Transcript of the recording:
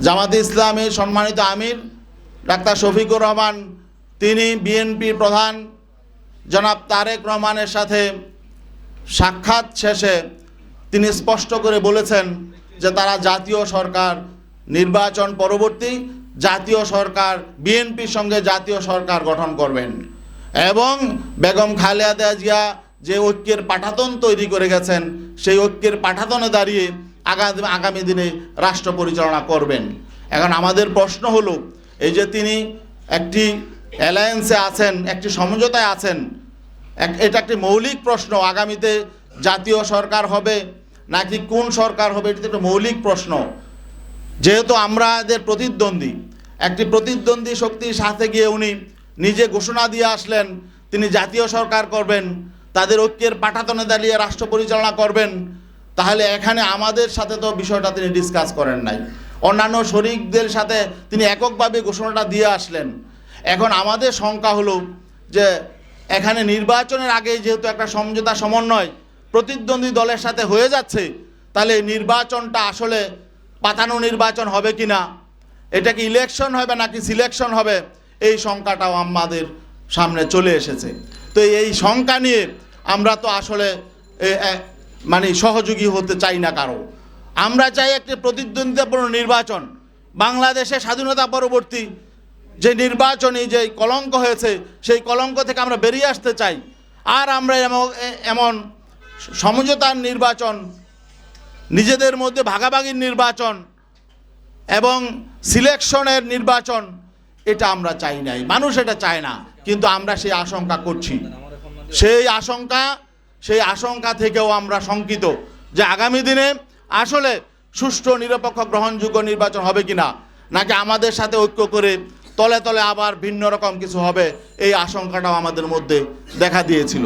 জামাতে ইসলামের সম্মানিত আমির ডাক্তার শফিকুর রহমান, তিনি বিএনপির প্রধান জনাব তারেক রহমানের সাথে সাক্ষাৎ শেষে তিনি স্পষ্ট করে বলেছেন যে তারা জাতীয় সরকার, নির্বাচন পরবর্তী জাতীয় সরকার, বিএনপির সঙ্গে জাতীয় সরকার গঠন করবেন। এবং বেগম খালেদা জিয়া যে ঐক্যের পাঠাতন তৈরি করে গেছেন, সেই ঐক্যের পাঠাতনে দাঁড়িয়ে আগামী আগামী দিনে রাষ্ট্র পরিচালনা করবেন। এখন আমাদের প্রশ্ন হলো, এই যে তিনি একটি অ্যালায়েন্সে আছেন, একটি সমঝোতায় আছেন এটা একটি মৌলিক প্রশ্ন, আগামীতে জাতীয় সরকার হবে নাকি কোন সরকার হবে, এটা একটা মৌলিক প্রশ্ন। যেহেতু আমরা এদের প্রতিদ্বন্দ্বী, একটি প্রতিদ্বন্দ্বী শক্তির সাথে গিয়ে উনি নিজে ঘোষণা দিয়ে আসলেন, তিনি জাতীয় সরকার করবেন, তাদের ঐক্যের পাঠাতনে দাঁড়িয়ে রাষ্ট্র পরিচালনা করবেন তাহলে এখানে আমাদের সাথে তো বিষয়টা তিনি ডিসকাস করেন নাই। অন্যান্য শরিকদের সাথে তিনি এককভাবে ঘোষণাটা দিয়ে আসলেন। এখন আমাদের শঙ্কা হলো যে এখানে নির্বাচনের আগে যেহেতু একটা সমঝোতা সমন্বয় প্রতিদ্বন্দ্বী দলের সাথে হয়ে যাচ্ছে, তাহলে নির্বাচনটা আসলে পাতানো নির্বাচন হবে কি না এটা কি ইলেকশন হবে নাকি সিলেকশন হবে, এই শঙ্কাটাও আমাদের সামনে চলে এসেছে। তো এই শঙ্কা নিয়ে আমরা তো আসলে মানে সহযোগী হতে চাই না কারও। আমরা চাই একটি প্রতিদ্বন্দ্বিতাপূর্ণ নির্বাচন। বাংলাদেশে স্বাধীনতা পরবর্তী যে নির্বাচনী যে কলঙ্ক হয়েছে, সেই কলঙ্ক থেকে আমরা বেরিয়ে আসতে চাই। আর আমরা এমন- সমঝোতার নির্বাচন, নিজেদের মধ্যে ভাগাভাগির নির্বাচন এবং সিলেকশনের নির্বাচন, এটা আমরা চাই নাই। মানুষ এটা চায় না, কিন্তু আমরা সেই আশঙ্কা করছি। সেই আশঙ্কা সেই আশঙ্কা থেকেও আমরা শঙ্কিত যে আগামী দিনে আসলে সুষ্ঠু নিরপেক্ষ গ্রহণযোগ্য নির্বাচন হবে কি না নাকি আমাদের সাথে ঐক্য করে তলে তলে আবার ভিন্ন রকম কিছু হবে, এই আশঙ্কাটাও আমাদের মধ্যে দেখা দিয়েছিল।